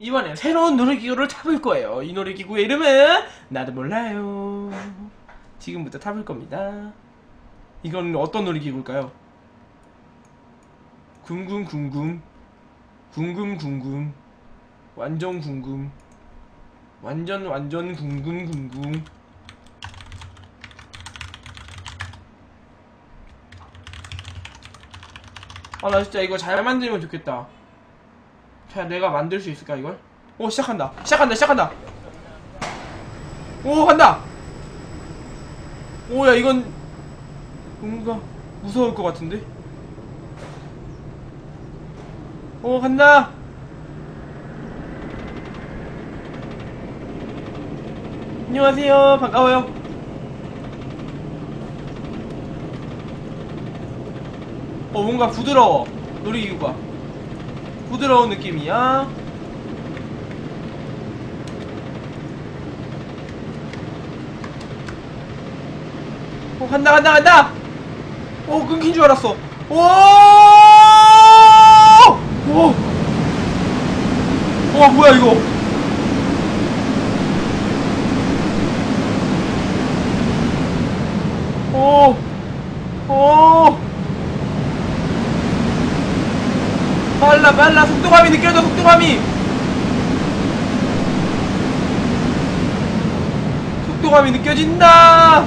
이번엔 새로운 놀이기구를 타볼 거예요. 이 놀이기구의 이름은 나도 몰라요. 지금부터 타볼 겁니다. 이건 어떤 놀이기구일까요? 궁금 궁금 궁금 궁금 완전 궁금 완전 완전 궁금 궁금 아 나 진짜 이거 잘 만들면 좋겠다 자 내가 만들 수 있을까 이걸? 오 시작한다. 시작한다 시작한다. 오 간다. 오야 이건 뭔가 무서울 것 같은데? 오 간다. 안녕하세요. 반가워요. 어 뭔가 부드러워. 놀이기구가 부드러운 느낌이야 어 간다 간다 간다 오 끊긴 줄 알았어 오! 오! 와 뭐야 이거 오! 오! 빨라 빨라 속도감이 느껴져 속도감이 속도감이 느껴진다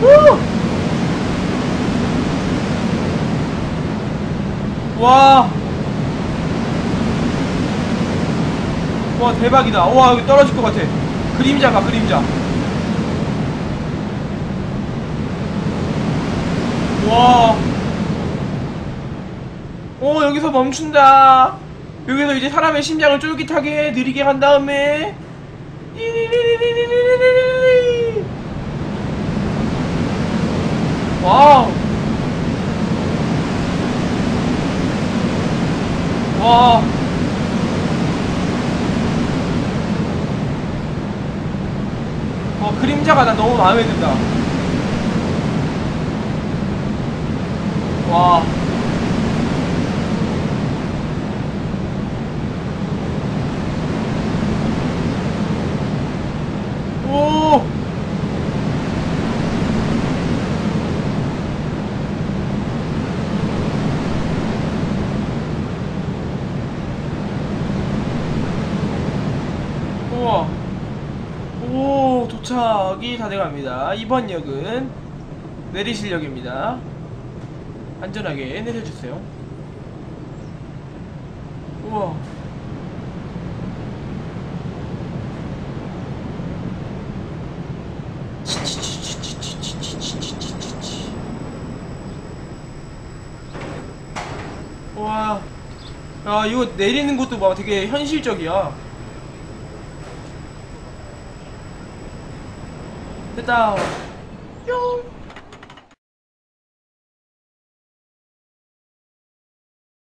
우! 와. 와, 대박이다. 와, 여기 떨어질 것 같아. 그림자가, 그림자. 와. 어 여기서 멈춘다. 여기서 이제 사람의 심장을 쫄깃하게 느리게 한 다음에 와우. 와 어, 그림자가 나 너무 마음에 든다. 와 우와. 오, 도착이 다 돼갑니다. 이번 역은 내리실 역입니다. 안전하게 내려주세요. 우와. 와. 야, 이거 내리는 것도 막 되게 현실적이야. 我知道。哟